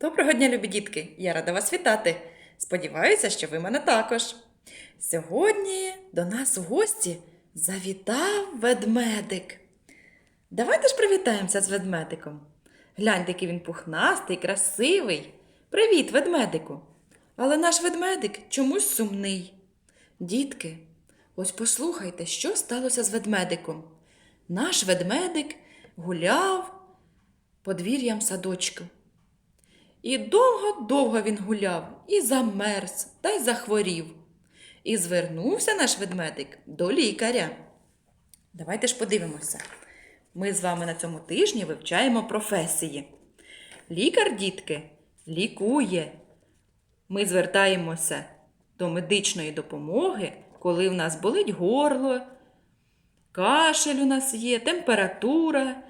Доброго дня, любі дітки! Я рада вас вітати. Сподіваюся, що ви мене також. Сьогодні до нас в гості завітав ведмедик. Давайте ж привітаємося з ведмедиком. Гляньте, який він пухнастий, красивий. Привіт, ведмедику! Але наш ведмедик чомусь сумний. Дітки, ось послухайте, що сталося з ведмедиком. Наш ведмедик гуляв подвір'ям садочку. І довго-довго він гуляв, і замерз, та й захворів. І звернувся наш ведмедик до лікаря. Давайте ж подивимося. Ми з вами на цьому тижні вивчаємо професії. Лікар, дітки, лікує. Ми звертаємося до медичної допомоги, коли в нас болить горло, кашель у нас є, температура.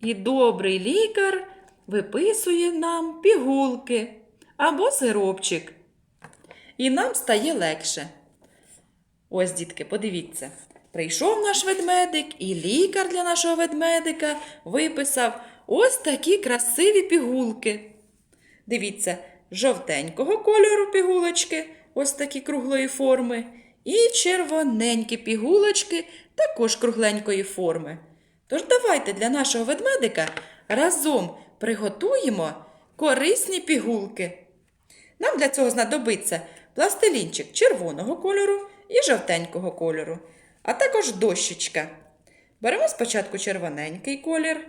І добрий лікар виписує нам пігулки або сиропчик. І нам стає легше. Ось, дітки, подивіться. Прийшов наш ведмедик, і лікар для нашого ведмедика виписав ось такі красиві пігулки. Дивіться, жовтенького кольору пігулочки, ось такі круглої форми, і червоненькі пігулочки, також кругленької форми. Тож давайте для нашого ведмедика разом приготуємо корисні пігулки. Нам для цього знадобиться пластилінчик червоного кольору і жовтенького кольору, а також дощечка. Беремо спочатку червоненький колір.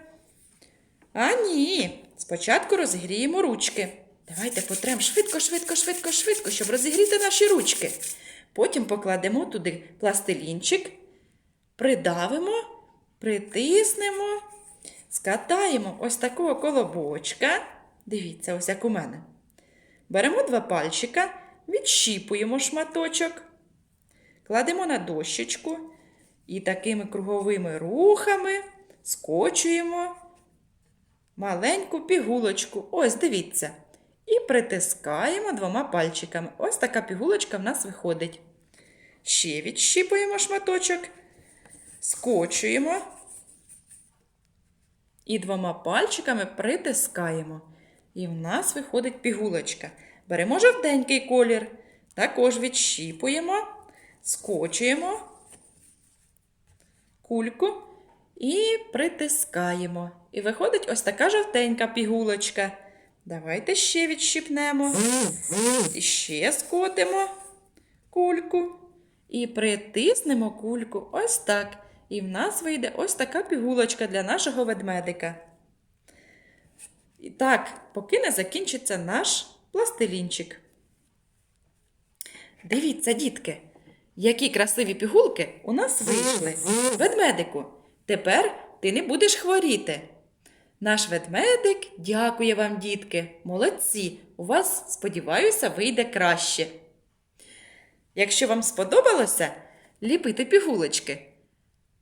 А ні, спочатку розігріємо ручки. Давайте потрем швидко, швидко, швидко, швидко, щоб розігріти наші ручки. Потім покладемо туди пластилінчик, придавимо, притиснемо, скатаємо ось такого колобочка. Дивіться, ось як у мене. Беремо два пальчика, відщіпуємо шматочок, кладемо на дощечку і такими круговими рухами скочуємо маленьку пігулочку. Ось дивіться. І притискаємо двома пальчиками. Ось така пігулочка в нас виходить. Ще відщіпуємо шматочок, скочуємо і двома пальчиками притискаємо. І в нас виходить пігулочка. Беремо жовтенький колір, також відщіпуємо, скочуємо кульку і притискаємо. І виходить ось така жовтенька пігулочка. Давайте ще відщипнемо. І ще скотимо кульку. І притиснемо кульку ось так. І в нас вийде ось така пігулочка для нашого ведмедика. І так, поки не закінчиться наш пластилінчик. Дивіться, дітки, які красиві пігулки у нас вийшли. Ведмедику, тепер ти не будеш хворіти. Наш ведмедик дякує вам, дітки. Молодці! У вас, сподіваюся, вийде краще. Якщо вам сподобалося, ліпити пігулочки.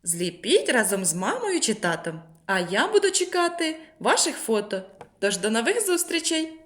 Зліпіть разом з мамою чи татом, а я буду чекати ваших фото. Тож до нових зустрічей!